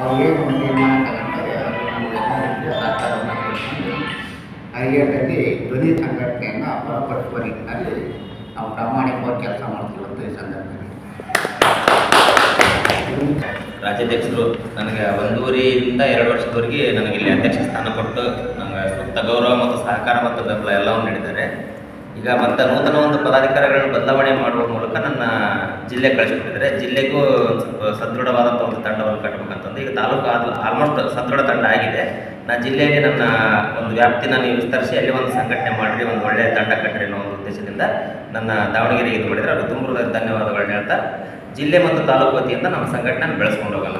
ಅವ್ರಿಗೆ ಒಂದು ಏನಾರ ಧ್ವನಿ ಸಂಘಟನೆಯನ್ನು ಹೊರಪಡಿಸುವ ನಿಟ್ಟಿನಲ್ಲಿ ನಾವು ಪ್ರಾಮಾಣಿಕವಾಗಿ ಕೆಲಸ ಮಾಡ್ತೀವಂತ ಈ ಸಂದರ್ಭದಲ್ಲಿ. ರಾಜ್ಯಾಧ್ಯಕ್ಷರು, ನನಗೆ ಒಂದೂವರಿಯಿಂದ ಎರಡು ವರ್ಷದವರೆಗೆ ನನಗೆ ಇಲ್ಲಿ ಅಧ್ಯಕ್ಷ ಸ್ಥಾನ ಕೊಟ್ಟು ನನಗೆ ಸೂಕ್ತ ಗೌರವ ಮತ್ತು ಸಹಕಾರ ಮತ್ತು ಬೆಂಬಲ ಎಲ್ಲವನ್ನು ನೀಡಿದ್ದಾರೆ. ಈಗ ಮತ್ತೆ ನೂತನ ಒಂದು ಪದಾಧಿಕಾರಿಗಳನ್ನು ಬದಲಾವಣೆ ಮಾಡುವ ಮೂಲಕ ನನ್ನ ಜಿಲ್ಲೆ ಕಳಿಸ್ಬಿಟ್ಟಿದ್ದಾರೆ ಜಿಲ್ಲೆಗೂ ಸ್ವಲ್ಪ ಸದೃಢವಾದಂಥ ಒಂದು ತಂಡವನ್ನು ಕಟ್ಟಬೇಕಂತಂದು ಈಗ ತಾಲೂಕು ಆಲ್ಮೋಸ್ಟ್ ಸದೃಢ ತಂಡ ಆಗಿದೆ. ನಾ ಜಿಲ್ಲೆಯಲ್ಲಿ ನನ್ನ ಒಂದು ವ್ಯಾಪ್ತಿನ ನೀವು ವಿಸ್ತರಿಸಿ ಅಲ್ಲಿ ಒಂದು ಸಂಘಟನೆ ಮಾಡಿರಿ, ಒಂದು ಒಳ್ಳೆಯ ತಂಡ ಕಟ್ಟಿರಿ ಅನ್ನೋ ಒಂದು ಉದ್ದೇಶದಿಂದ ನನ್ನ ದಾವಣಗೆರೆಗೆ ಇದು ಮಾಡಿದರೆ ಅವರು ತುಂಬ ಧನ್ಯವಾದಗಳನ್ನ ಹೇಳ್ತಾ ಜಿಲ್ಲೆ ಮತ್ತು ತಾಲೂಕು ವತಿಯಿಂದ ನಮ್ಮ ಸಂಘಟನೆ ಬೆಳೆಸ್ಕೊಂಡು ಹೋಗಲ್ಲ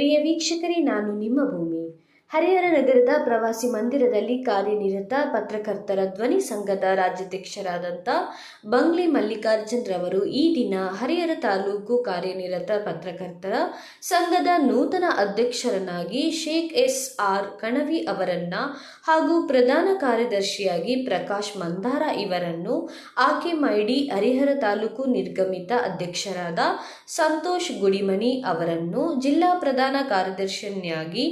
ಪ್ರಿಯ ವೀಕ್ಷಕರೇ, ನಾನು ನಿಮ್ಮ ಭೂಮಿ. ಹರಿಹರ ನಗರದ ಪ್ರವಾಸಿ ಮಂದಿರದಲ್ಲಿ ಕಾರ್ಯನಿರತ ಪತ್ರಕರ್ತರ ಧ್ವನಿ ಸಂಘದ ರಾಜ್ಯಾಧ್ಯಕ್ಷರಾದಂಥ ಬಂಗ್ಲಿ ಮಲ್ಲಿಕಾರ್ಜುನ್ ರವರು ಈ ದಿನ ಹರಿಹರ ತಾಲೂಕು ಕಾರ್ಯನಿರತ ಪತ್ರಕರ್ತರ ಸಂಘದ ನೂತನ ಅಧ್ಯಕ್ಷರನ್ನಾಗಿ ಶೇಖ್ ಎಸ್ ಆರ್ ಕಣವಿ ಅವರನ್ನ ಹಾಗೂ ಪ್ರಧಾನ ಕಾರ್ಯದರ್ಶಿಯಾಗಿ ಪ್ರಕಾಶ್ ಮಂದಾರ ಇವರನ್ನು ಆಕೆ ಮಾಡಿ ಹರಿಹರ ತಾಲೂಕು ನಿರ್ಗಮಿತ ಅಧ್ಯಕ್ಷರಾದ ಸಂತೋಷ್ ಗುಡಿಮನಿ ಅವರನ್ನು ಜಿಲ್ಲಾ ಪ್ರಧಾನ ಕಾರ್ಯದರ್ಶಿಯನ್ನಾಗಿ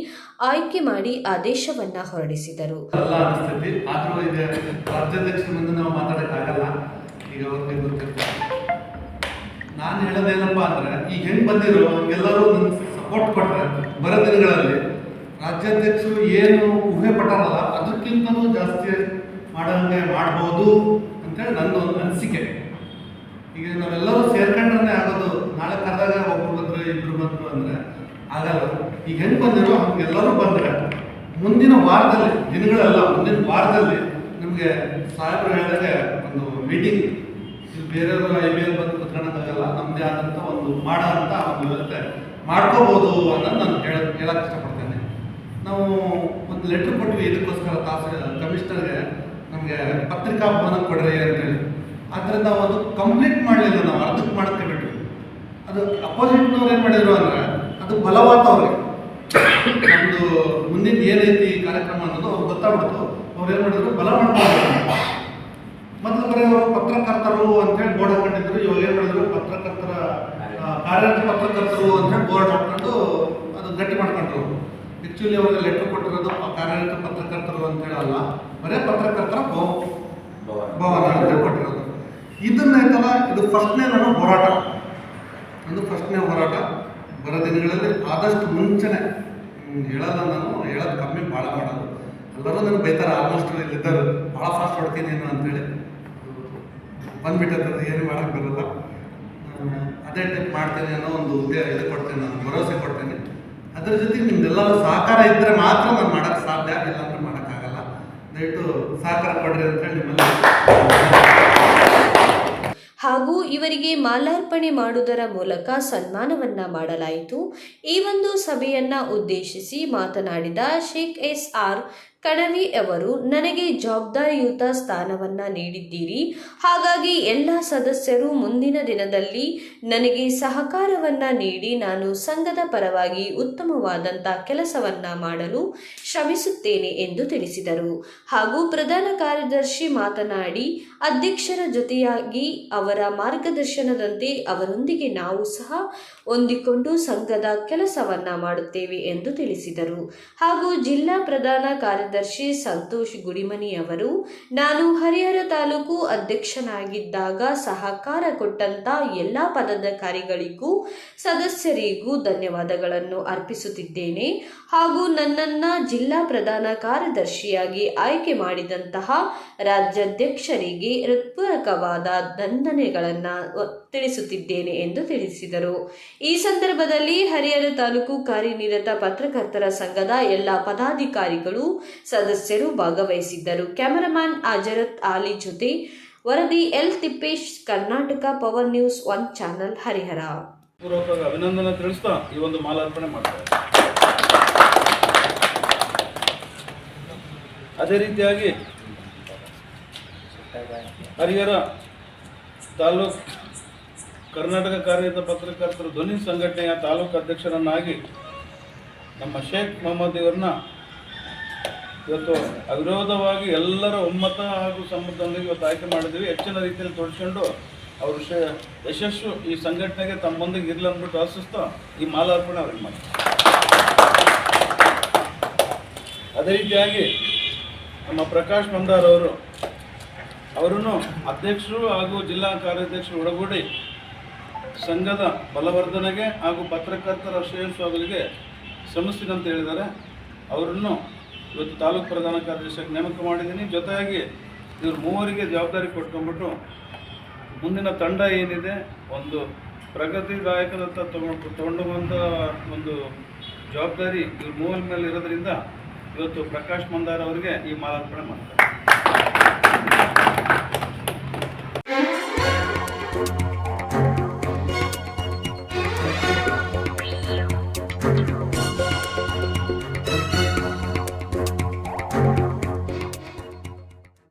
ಆಯ್ಕೆ ಮಾಡಿ ಆದೇಶವನ್ನ ಹೊರಡಿಸಿದರು. ನಾನು ಹೇಳೋದೇನಪ್ಪ ಅಂದ್ರೆ, ಈಗ ಹೆಂಗ್ ಬಂದಿರೋ, ಎಲ್ಲರೂ ಸಪೋರ್ಟ್ ಕೊಟ್ಟರೆ ಬರೋ ದಿನಗಳಲ್ಲಿ ರಾಜ್ಯಾಧ್ಯಕ್ಷರು ಏನು ಊಹೆ ಪಟ್ಟಾರಲ್ಲ ಅದಕ್ಕಿಂತಲೂ ಜಾಸ್ತಿ ಮಾಡಂಗೆ ಮಾಡ್ಬೋದು ಅಂತೇಳಿ ನನ್ನ ಒಂದು ಅನಿಸಿಕೆ. ಈಗ ನಾವೆಲ್ಲರೂ ಸೇರ್ಕೊಂಡ್ರೆ ಆಗೋದು. ನಾಳೆ ಕರೆದಾಗ ಒಬ್ರು ಬಂದ್ರು, ಇಬ್ರು ಬಂದ್ರು ಅಂದ್ರೆ ಆಗಲ್ಲ. ಈಗ ಹೆಂಗೆ ಬಂದಿರೋ ಹಂಗೆಲ್ಲರೂ ಬಂದರೆ ಮುಂದಿನ ವಾರದಲ್ಲಿ, ದಿನಗಳಲ್ಲ, ಮುಂದಿನ ವಾರದಲ್ಲಿ ನಿಮಗೆ ಸಾಹೇಬರು ಹೇಳಿದ್ರೆ ಒಂದು ಮೀಟಿಂಗ್ ಇಲ್ಲಿ ಬೇರೆಯವರು ಐ ಬಿ ಎಲ್ ಬಂದು ಕುತ್ಕೊಳ್ಳೋಕ್ಕಾಗಲ್ಲ ನಮ್ಮದೇ ಆದಂಥ ಒಂದು ಮಾಡೋಂಥ ಒಂದು ವ್ಯವಸ್ಥೆ ಮಾಡ್ಕೋಬೋದು ಅನ್ನೋದು ನಾನು ಹೇಳ ಹೇಳಕ್ಕೆ ಇಷ್ಟಪಡ್ತೇನೆ. ನಾವು ಒಂದು ಲೆಟ್ರ್ ಕೊಟ್ವಿ, ಇದಕ್ಕೋಸ್ಕರ ತಾಸು, ಕಮಿಷನರ್ಗೆ ನಮಗೆ ಪತ್ರಿಕಾ ಭವನ ಕೊಡ್ರಿ ಅಂತೇಳಿ. ನಾವು ಅದು ಕಂಪ್ಲೀಟ್ ಮಾಡಲಿಲ್ಲ ನಾವು, ಅರ್ಧಕ್ಕೆ ಮಾಡಕ್ಕೆ ಬಿಟ್ವಿ ಅದು ಅಪೋಸಿಟ್ನವ್ರು ಏನು ಮಾಡಿದ್ರು ಅಂದರೆ, ಅದು ಬಲವಾತ ಅವ್ರಿಗೆ ಮುಂದಿನ ಏನೈತಿ ಕಾರ್ಯಕ್ರಮ ಅನ್ನೋದು ಅವ್ರು ಗೊತ್ತಾಗ್ಬಿಡ್ತು. ಅವ್ರು ಏನು ಮಾಡಿದ್ರು? ಬಲ ಮಾಡ್ಕೊಂಡು ಮೊದಲು ಬರೀ ಅವರು ಪತ್ರಕರ್ತರು ಅಂತೇಳಿ ಬೋರ್ಡ್ ಹಾಕೊಂಡಿದ್ರು. ಇವಾಗ ಏನು ಮಾಡಿದ್ರು? ಪತ್ರಕರ್ತರ ಕಾರ್ಯರತ ಪತ್ರಕರ್ತರು ಅಂತೇಳಿ ಬೋರ್ಡ್ ಹಾಕೊಂಡು ಅದು ಗಟ್ಟಿ ಮಾಡ್ಕೊಂಡ್ರು. ಆ್ಯಕ್ಚುಲಿ ಅವ್ರಿಗೆ ಲೆಟರ್ ಕೊಟ್ಟಿರೋದು ಕಾರ್ಯರತ ಪತ್ರಕರ್ತರು ಅಂತ ಅಲ್ಲ. ಬರೇ ಪತ್ರಕರ್ತರ ಭವ ಭವನ ಅಂತ ಕೊಟ್ಟಿರೋದು. ಇದನ್ನ ಐತಲ್ಲ ಇದು ಫಸ್ಟ್ನೇ ನಾನು ಹೋರಾಟ. ಅದು ಫಸ್ಟ್ನೇ ಹೋರಾಟ ಬರೋ ದಿನಗಳಲ್ಲಿ ಆದಷ್ಟು ಮುಂಚೆನೆ. ಹೇಳಲ್ಲ ನಾನು, ಹೇಳೋದು ಕಮ್ಮಿ ಭಾಳ ಮಾಡೋದು. ಎಲ್ಲರೂ ನನಗೆ ಬೈತಾರೆ ಆಲ್ಮೋಸ್ಟ್ ಇಲ್ಲಿದ್ದರು ಭಾಳ ಫಾಸ್ಟ್ ಹೊಡ್ತೀನಿ ಏನು ಅಂತೇಳಿ. ಬಂದ್ಬಿಟ್ಟದ ಏನು ಮಾಡೋಕ್ಕೆ ಬರಲ್ಲ. ಅದೇ ಟೈಪ್ ಮಾಡ್ತೇನೆ ಅನ್ನೋ ಒಂದು ಉದ್ಯೋಗ ಇದು ಕೊಡ್ತೇನೆ, ನಾನು ಭರವಸೆ ಕೊಡ್ತೇನೆ. ಅದ್ರ ಜೊತೆಗೆ ನಿಮ್ದೆಲ್ಲರೂ ಸಹಕಾರ ಇದ್ದರೆ ಮಾತ್ರ ನಾನು ಮಾಡೋಕ್ಕೆ ಸಾಧ್ಯ ಇಲ್ಲ ಅಂದ್ರೆ ಮಾಡೋಕ್ಕಾಗಲ್ಲ. ದಯವಿಟ್ಟು ಸಹಕಾರ ಕೊಡ್ರಿ ಅಂತೇಳಿ ನಿಮ್ಮಲ್ಲಿ ಹಾಗೂ ಇವರಿಗೆ ಮಾಲಾರ್ಪಣೆ ಮಾಡುವುದರ ಮೂಲಕ ಸನ್ಮಾನವನ್ನ ಮಾಡಲಾಯಿತು. ಈ ಒಂದು ಸಭೆಯನ್ನ ಉದ್ದೇಶಿಸಿ ಮಾತನಾಡಿದ ಶೇಖ್ ಎಸ್ ಆರ್ ಕಣವಿ ಅವರು, ನನಗೆ ಜವಾಬ್ದಾರಿಯುತ ಸ್ಥಾನವನ್ನ ನೀಡಿದ್ದೀರಿ. ಹಾಗಾಗಿ ಎಲ್ಲ ಸದಸ್ಯರು ಮುಂದಿನ ದಿನದಲ್ಲಿ ನನಗೆ ಸಹಕಾರವನ್ನ ನೀಡಿ ನಾನು ಸಂಘದ ಪರವಾಗಿ ಉತ್ತಮವಾದಂಥ ಕೆಲಸವನ್ನ ಮಾಡಲು ಶ್ರಮಿಸುತ್ತೇನೆ ಎಂದು ತಿಳಿಸಿದರು. ಹಾಗೂ ಪ್ರಧಾನ ಕಾರ್ಯದರ್ಶಿ ಮಾತನಾಡಿ, ಅಧ್ಯಕ್ಷರ ಜೊತೆಯಾಗಿ ಅವರ ಮಾರ್ಗದರ್ಶನದಂತೆ ಅವರೊಂದಿಗೆ ನಾವು ಸಹ ಹೊಂದಿಕೊಂಡು ಸಂಘದ ಕೆಲಸವನ್ನ ಮಾಡುತ್ತೇವೆ ಎಂದು ತಿಳಿಸಿದರು. ಹಾಗೂ ಜಿಲ್ಲಾ ಪ್ರಧಾನ ಕಾರ್ಯದರ್ಶಿ ಸಂತೋಷ್ ಗುಡಿಮನಿ ಅವರು ನಾನು ಹರಿಹರ ತಾಲೂಕು ಅಧ್ಯಕ್ಷನಾಗಿದ್ದಾಗ ಸಹಕಾರ ಕೊಟ್ಟಂತ ಎಲ್ಲ ಪದಾಧಿಕಾರಿಗಳಿಗೂ, ಸದಸ್ಯರಿಗೂ ಧನ್ಯವಾದಗಳನ್ನು ಅರ್ಪಿಸುತ್ತಿದ್ದೇನೆ. ಹಾಗೂ ನನ್ನನ್ನ ಜಿಲ್ಲಾ ಪ್ರಧಾನ ಕಾರ್ಯದರ್ಶಿಯಾಗಿ ಆಯ್ಕೆ ಮಾಡಿದಂತಹ ರಾಜ್ಯಾಧ್ಯಕ್ಷರಿಗೆ ಹೃತ್ಪೂರ್ವಕವಾದ ವಂದನೆಗಳನ್ನು ತಿಳಿಸುತ್ತಿದ್ದೇನೆ ಎಂದು ತಿಳಿಸಿದರು. ಈ ಸಂದರ್ಭದಲ್ಲಿ ಹರಿಹರ ತಾಲೂಕು ಕಾರ್ಯನಿರತ ಪತ್ರಕರ್ತರ ಸಂಘದ ಎಲ್ಲ ಪದಾಧಿಕಾರಿಗಳು ಸದಸ್ಯರು ಭಾಗವಹಿಸಿದ್ದರು. ಕ್ಯಾಮರಾಮ್ಯಾನ್ ಅಜರತ್ ಆಲಿ ಜೊತೆ ವರದಿ L Thippesh, Karnataka power news one channel, Harihara. ಪೂರ್ವಕವಾಗಿ ಅಭಿನಂದನೆ ತಿಳಿಸ್ತಾ ಈ ಒಂದು ಮಾಲಾರ್ಪಣೆ ಮಾಡ್ತಾರೆ ಅದೇ ರೀತಿಯಾಗಿ ಹರಿಹರ ತಾಲೂಕ್ ಕರ್ನಾಟಕ ಕಾರ್ಯದ ಪತ್ರಕರ್ತರ ಧ್ವನಿ ಸಂಘಟನೆಯ ತಾಲೂಕು ಅಧ್ಯಕ್ಷರನ್ನಾಗಿ ನಮ್ಮ ಶೇಖ್ ಮೊಹಮ್ಮದ್ ಇವರನ್ನ ಇವತ್ತು ಅವಿರೋಧವಾಗಿ ಎಲ್ಲರ ಒಮ್ಮತ ಹಾಗೂ ಸಮ್ಮತದೊಂದಿಗೆ ಇವತ್ತು ಆಯ್ಕೆ ಮಾಡಿದ್ದೀವಿ. ಹೆಚ್ಚಿನ ರೀತಿಯಲ್ಲಿ ತೋರಿಸ್ಕೊಂಡು ಅವರು ಶ ಯಶಸ್ಸು ಈ ಸಂಘಟನೆಗೆ ತಮ್ಮೊಂದಿಗೆ ಇರಲಿ ಅಂದ್ಬಿಟ್ಟು ಆಶಿಸ್ತಾ ಈ ಮಾಲಾರ್ಪಣೆ ಅವ್ರಿಗೆ ಮಾಡಿ. ಅದೇ ರೀತಿಯಾಗಿ ನಮ್ಮ ಪ್ರಕಾಶ್ ಮಂದಾರ್ ಅವರು ಅವರನ್ನು ಅಧ್ಯಕ್ಷರು ಹಾಗೂ ಜಿಲ್ಲಾ ಕಾರ್ಯಾಧ್ಯಕ್ಷರು ಒಳಗೂಡಿ ಸಂಘದ ಬಲವರ್ಧನೆಗೆ ಹಾಗೂ ಪತ್ರಕರ್ತರ ಶ್ರೇಯಸ್ಸುಗಳಿಗೆ ಶ್ರಮಿಸ್ತೀನಿ ಅಂತ ಹೇಳಿದ್ದಾರೆ. ಅವರನ್ನು ಇವತ್ತು ತಾಲೂಕು ಪ್ರಧಾನ ಕಾರ್ಯದರ್ಶಿಯಾಗಿ ನೇಮಕ ಮಾಡಿದ್ದೀನಿ. ಜೊತೆಯಾಗಿ ಇವ್ರು ಮೂವರಿಗೆ ಜವಾಬ್ದಾರಿ ಕೊಟ್ಕೊಂಡ್ಬಿಟ್ಟು ಮುಂದಿನ ತಂಡ ಏನಿದೆ, ಒಂದು ಪ್ರಗತಿದಾಯಕದತ್ತ ತಗೊಂಡು ತಗೊಂಡುವಂಥ ಒಂದು ಜವಾಬ್ದಾರಿ ಇವ್ರ ಮೂವರ ಮೇಲೆ ಇರೋದ್ರಿಂದ ಇವತ್ತು ಪ್ರಕಾಶ್ ಮಂದಾರ್ ಅವರಿಗೆ ಈ ಮಾಲಾರ್ಪಣೆ ಮಾಡ್ತಾರೆ.